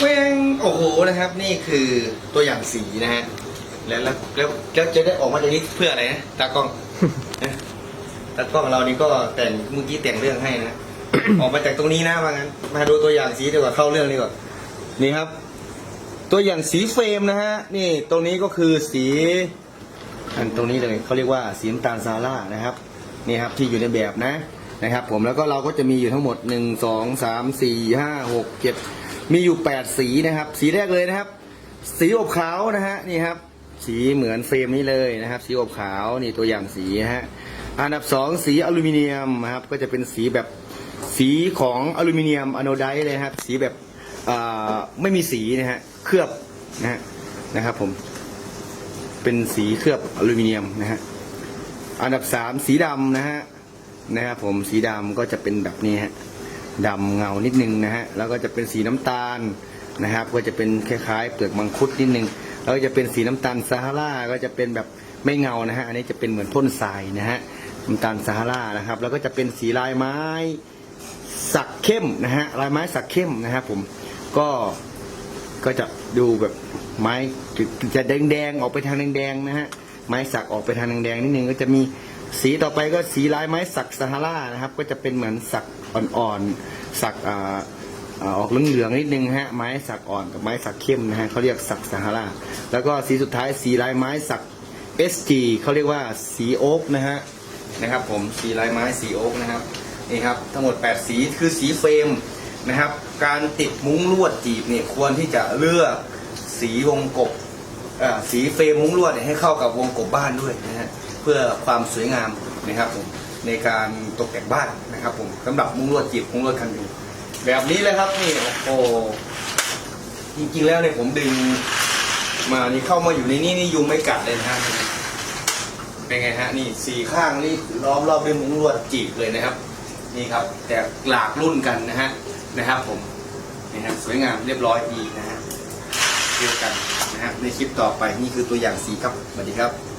แม่งโอ้โหนะครับ นี่คือตัวอย่างสีนะฮะแล้วแล้วแล้วแล้วจะได้ออกมาจากนี้เพื่ออะไรนะตากล้องนะตากล้องเรานี่ก็แต่งเมื่อกี้แต่งเรื่องให้นะ ออกมาจากตรงนี้นะว่างั้น มาดูตัวอย่างสีดีกว่าเข้าเรื่องดีกว่านี่ครับ ตัวอย่างสีเฟรมนะฮะนี่ตรงนี้ก็คือสีอันตรงนี้เลยเขาเรียกว่าสีน้ำตาลซาร่านะครับนี่ครับที่อยู่ในแบบนะนะครับ ผมแล้วก็เราก็จะมีอยู่ทั้งหมดหนึ่งสองสามสี่ห้าหกเจ็ด มีอยู่แปดสีนะครับ สีแรกเลยนะครับ สีอบขาวนะฮะนี่ครับ สีเหมือนเฟรมนี้เลยนะครับ สีอบขาวนี่ตัวอย่างสีนะฮะอันดับสองสีอลูมิเนียมนะครับก็จะเป็นสีแบบสีของอลูมิเนียมอะโนไดต์เลยครับ สีแบบไม่มีสีนะฮะเคลือบนะฮะนะครับผมเป็นสีเคลือบอลูมิเนียมนะฮะอันดับสามสีดำนะฮะนะครับผมสีดำก็จะเป็นแบบนี้ฮะ ดำเงานิดนึงนะฮะแล้วก็จะเป็นสีน้ำตาลนะครับ ก็จะเป็นคล้ายๆ เปลือกมังคุดนิดนึงแล้วก็จะเป็นสีน้ำตาลซาฮาราก็จะเป็นแบบไม่เงานะฮะอันนี้จะเป็นเหมือนพ่นทรายนะฮะน้ำตาลซาฮารานะครับ แล้วก็จะเป็นสีลายไม้สักเข้มนะฮะลายไม้สักเข้มนะครับผมก็ก็จะดูแบบไม้จะแดงๆออกไปทางแดงๆนะฮะไม้สักออกไปทางแดงๆนิดนึงก็จะมี สีต่อไปก็สีลายไม้สักซาฮารานะครับ ก็จะเป็นเหมือนสักอ่อนๆสักออกเหลืองๆนิดนึงฮะไม้สักอ่อนกับไม้สักเข้มนะฮะเขาเรียกสักซาฮาราแล้วก็สีสุดท้ายสีลายไม้สัก SG เขาเรียกว่าสีโอ๊กนะฮะนะครับ ผมสีลายไม้สีโอ๊กนะครับนี่ครับทั้งหมด 8 สีคือสีเฟรมนะครับ การติดมุ้งลวดจีบเนี่ยควรที่จะเลือกสีวงกบสีเฟรมมุ้งลวดเนี่ยให้เข้ากับวงกบบ้านด้วยนะฮะ เพื่อความสวยงามนะครับผมในการตกแต่งบ้านนะครับผมสำหรับมุ้งลวดจีบมุ้งลวดคันยูแบบนี้เลยครับนี่โอ้โหจริงๆแล้วเนี่ยผมดึงมานี่เข้ามาอยู่ในนี่นี่ยุงไม่กัดเลยนะฮะเป็นไงฮะนี่สี่ข้างนี่ล้อมรอบด้วยมุ้งลวดจีบเลยนะครับนี่ครับ แต่หลากรุ่นกันนะฮะนะครับ ผมนี่ฮะสวยงามเรียบร้อยดีนะฮะเดียวกันนะฮะในคลิปต่อไปนี่คือตัวอย่างสีครับสวัสดีครับ